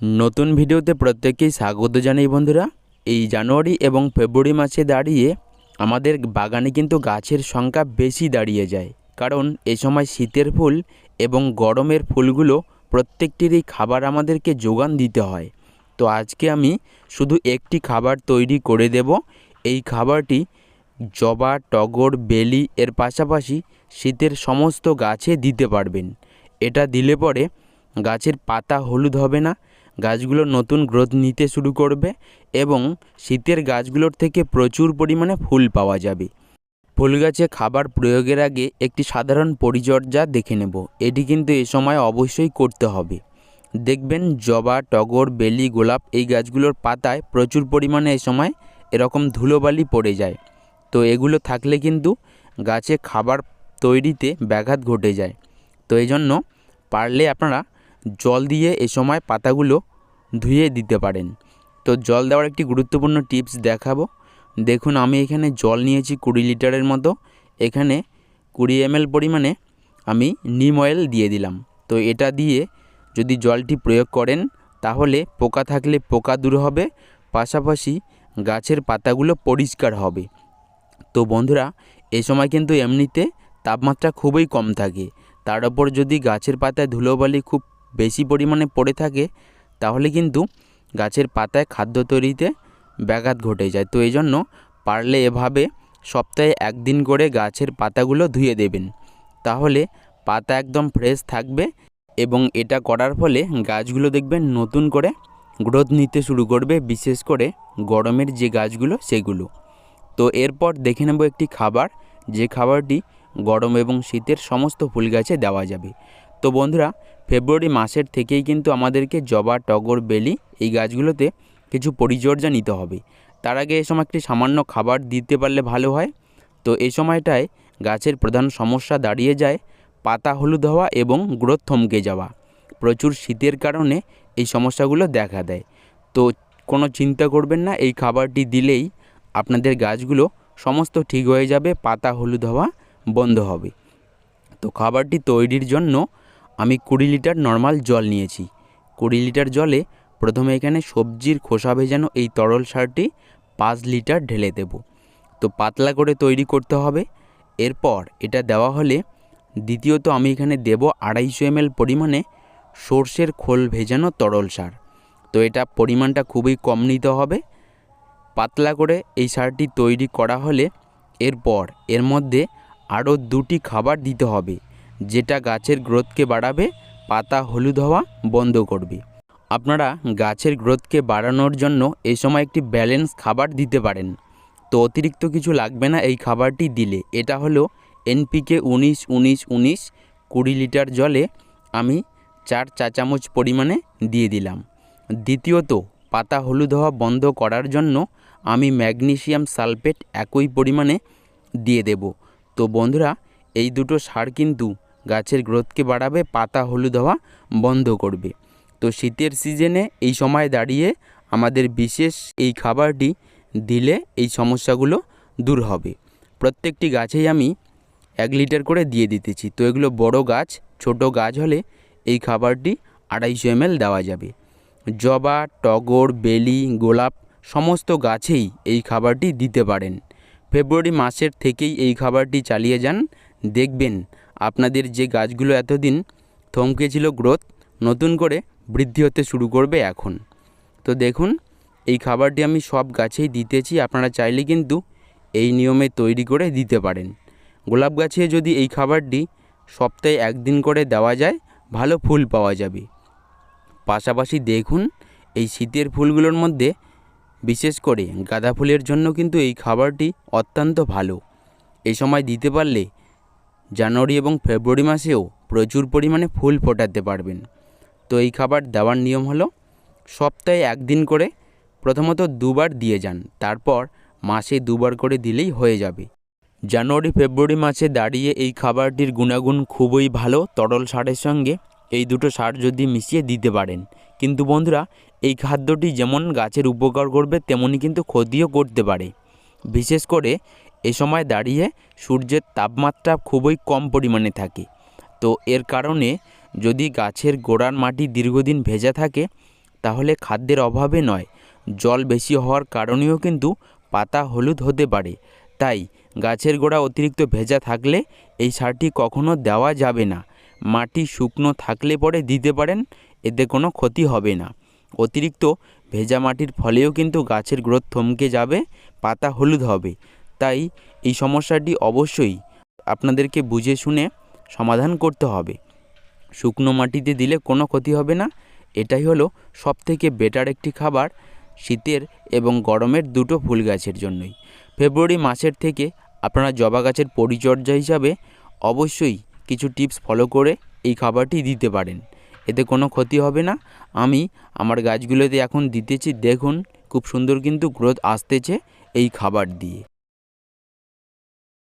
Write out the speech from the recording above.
নতুন ভিডিওতে প্রত্যেককেই স্বাগত জানাই বন্ধুরা। এই জানুয়ারি এবং ফেব্রুয়ারি মাসে দাঁড়িয়ে আমাদের বাগানে কিন্তু গাছের সংখ্যা বেশি দাঁড়িয়ে যায়। কারণ এ সময় শীতের ফুল এবং গরমের ফুলগুলো প্রত্যেকটিরই খাবার আমাদেরকে যোগান দিতে হয়। তো আজকে আমি শুধু একটি খাবার তৈরি করে দেব। এই খাবারটি জবা, টগর, বেলি, এর পাশাপাশি শীতের সমস্ত গাছে দিতে পারবেন। এটা দিলে পরে গাছের পাতা হলুদ হবে না গাছগুলো নতুন গ্রোথ নিতে শুরু করবে এবং শীতের গাছগুলোর থেকে প্রচুর পরিমাণে ফুল পাওয়া যাবে। ফুল গাছে খাবার প্রয়োগের আগে একটি সাধারণ পরিচর্যা দেখে নেব। এটি কিন্তু এ সময় অবশ্যই করতে হবে। দেখবেন জবা, টগর, বেলি, গোলাপ এই গাছগুলোর পাতায় প্রচুর পরিমাণে এ সময় এরকম ধুলোবালি পড়ে যায়। তো এগুলো থাকলে কিন্তু গাছে খাবার তৈরিতে ব্যাঘাত ঘটে যায়। তো এই জন্য পারলে আপনারা জল দিয়ে এ সময় পাতাগুলো ধুয়ে দিতে পারেন। তো জল দেওয়ার একটি গুরুত্বপূর্ণ টিপস দেখাবো। দেখুন, আমি এখানে জল নিয়েছি কুড়ি লিটারের মতো। এখানে কুড়ি এমএল পরিমাণে আমি নিম অয়েল দিয়ে দিলাম। তো এটা দিয়ে যদি জলটি প্রয়োগ করেন, তাহলে পোকা থাকলে পোকা দূর হবে, পাশাপাশি গাছের পাতাগুলো পরিষ্কার হবে। তো বন্ধুরা, এ সময় কিন্তু এমনিতে তাপমাত্রা খুবই কম থাকে। তার ওপর যদি গাছের পাতায় ধুলোবালি খুব বেশি পরিমাণে পড়ে থাকে, তাহলে কিন্তু গাছের পাতায় খাদ্য তৈরিতে ব্যাঘাত ঘটে যায়। তো এই জন্য পারলে এভাবে সপ্তাহে একদিন করে গাছের পাতাগুলো ধুয়ে দেবেন। তাহলে পাতা একদম ফ্রেশ থাকবে এবং এটা করার ফলে গাছগুলো দেখবেন নতুন করে গ্রোথ নিতে শুরু করবে, বিশেষ করে গরমের যে গাছগুলো সেগুলো। তো এরপর দেখে নেব একটি খাবার, যে খাবারটি গরম এবং শীতের সমস্ত ফুল গাছে দেওয়া যাবে। তো বন্ধুরা ফেব্রুয়ারি মাসের থেকেই কিন্তু আমাদেরকে জবা, টগর, বেলি এই গাছগুলোতে কিছু পরিচর্যা নিতে হবে। তার আগে এ সময় একটি সামান্য খাবার দিতে পারলে ভালো হয়। তো এই সময়টায় গাছের প্রধান সমস্যা দাঁড়িয়ে যায় পাতা হলুদ হওয়া এবং গ্রোথ থমকে যাওয়া। প্রচুর শীতের কারণে এই সমস্যাগুলো দেখা দেয়। তো কোনো চিন্তা করবেন না, এই খাবারটি দিলেই আপনাদের গাছগুলো সমস্ত ঠিক হয়ে যাবে, পাতা হলুদ হওয়া বন্ধ হবে। তো খাবারটি তৈরির জন্য আমি কুড়ি লিটার নর্মাল জল নিয়েছি। কুড়ি লিটার জলে প্রথমে এখানে সবজির খোসা ভেজানো এই তরল সারটি পাঁচ লিটার ঢেলে দেব। তো পাতলা করে তৈরি করতে হবে। এরপর এটা দেওয়া হলে দ্বিতীয়ত আমি এখানে দেব আড়াইশো এমএল পরিমাণে সর্ষের খোল ভেজানো তরল সার। তো এটা পরিমাণটা খুবই কম নিতে হবে। পাতলা করে এই সারটি তৈরি করা হলে এরপর এর মধ্যে আরও দুটি খাবার দিতে হবে। যেটা গাছের গ্রোথকে বাড়াবে, পাতা হলুদ হওয়া বন্ধ করবে। আপনারা গাছের গ্রোথকে বাড়ানোর জন্য এই সময় একটি ব্যালেন্স খাবার দিতে পারেন। তো অতিরিক্ত কিছু লাগবে না এই খাবারটি দিলে। এটা হলো এনপিকে উনিশ উনিশ উনিশ, কুড়ি লিটার জলে আমি চার চা চামচ পরিমাণে দিয়ে দিলাম। দ্বিতীয়ত, পাতা হলুদ হওয়া বন্ধ করার জন্য আমি ম্যাগনেসিয়াম সালফেট একই পরিমাণে দিয়ে দেব। তো বন্ধুরা, এই দুটো সার কিন্তু গাছের গ্রোথকে বাড়াবে, পাতা হলুদ হওয়া বন্ধ করবে। তো শীতের সিজনে এই সময় দাঁড়িয়ে আমাদের বিশেষ এই খাবারটি দিলে এই সমস্যাগুলো দূর হবে। প্রত্যেকটি গাছেই আমি এক লিটার করে দিয়ে দিতেছি। তো এগুলো বড় গাছ, ছোট গাছ হলে এই খাবারটি আড়াইশো এমএল দেওয়া যাবে। জবা, টগর, বেলি, গোলাপ সমস্ত গাছেই এই খাবারটি দিতে পারেন। ফেব্রুয়ারি মাসের থেকেই এই খাবারটি চালিয়ে যান। দেখবেন আপনাদের যে গাছগুলো এতদিন থমকে ছিল গ্রোথ, নতুন করে বৃদ্ধি হতে শুরু করবে এখন। তো দেখুন, এই খাবারটি আমি সব গাছেই দিতেছি, আপনারা চাইলে কিন্তু এই নিয়মে তৈরি করে দিতে পারেন। গোলাপ গাছে যদি এই খাবারটি সপ্তাহে একদিন করে দেওয়া যায়, ভালো ফুল পাওয়া যাবে। পাশাপাশি দেখুন, এই শীতের ফুলগুলোর মধ্যে বিশেষ করে গাঁদা ফুলের জন্য কিন্তু এই খাবারটি অত্যন্ত ভালো। এই সময় দিতে পারলে জানুয়ারি এবং ফেব্রুয়ারি মাসেও প্রচুর পরিমাণে ফুল ফোটাতে পারবেন। তো এই খাবার দেওয়ার নিয়ম হলো, সপ্তাহে একদিন করে প্রথমত দুবার দিয়ে যান, তারপর মাসে দুবার করে দিলেই হয়ে যাবে। জানুয়ারি, ফেব্রুয়ারি মাসে দাঁড়িয়ে এই খাবারটির গুণাগুণ খুবই ভালো, তরল সারের সঙ্গে এই দুটো সার যদি মিশিয়ে দিতে পারেন। কিন্তু বন্ধুরা, এই খাদ্যটি যেমন গাছের উপকার করবে তেমনই কিন্তু ক্ষতিও করতে পারে। বিশেষ করে এ সময় দাঁড়িয়ে সূর্যের তাপমাত্রা খুবই কম পরিমাণে থাকে। তো এর কারণে যদি গাছের গোড়ার মাটি দীর্ঘদিন ভেজা থাকে, তাহলে খাদ্যের অভাবে নয়। জল বেশি হওয়ার কারণেও কিন্তু পাতা হলুদ হতে পারে। তাই গাছের গোড়া অতিরিক্ত ভেজা থাকলে এই সারটি কখনো দেওয়া যাবে না। মাটি শুকনো থাকলে পরে দিতে পারেন, এতে কোনো ক্ষতি হবে না। অতিরিক্ত ভেজা মাটির ফলেও কিন্তু গাছের গ্রোথ থমকে যাবে, পাতা হলুদ হবে। তাই এই সমস্যাটি অবশ্যই আপনাদেরকে বুঝে শুনে সমাধান করতে হবে। শুকনো মাটিতে দিলে কোনো ক্ষতি হবে না। এটাই হলো সবথেকে বেটার একটি খাবার শীতের এবং গরমের দুটো ফুল গাছের জন্যই। ফেব্রুয়ারি মাসের থেকে আপনারা জবা গাছের পরিচর্যা হিসাবে অবশ্যই কিছু টিপস ফলো করে এই খাবারটি দিতে পারেন। এতে কোনো ক্ষতি হবে না। আমি আমার গাছগুলোতে এখন দিতেছি। দেখুন, খুব সুন্দর কিন্তু গ্রোথ আসতেছে এই খাবার দিয়ে।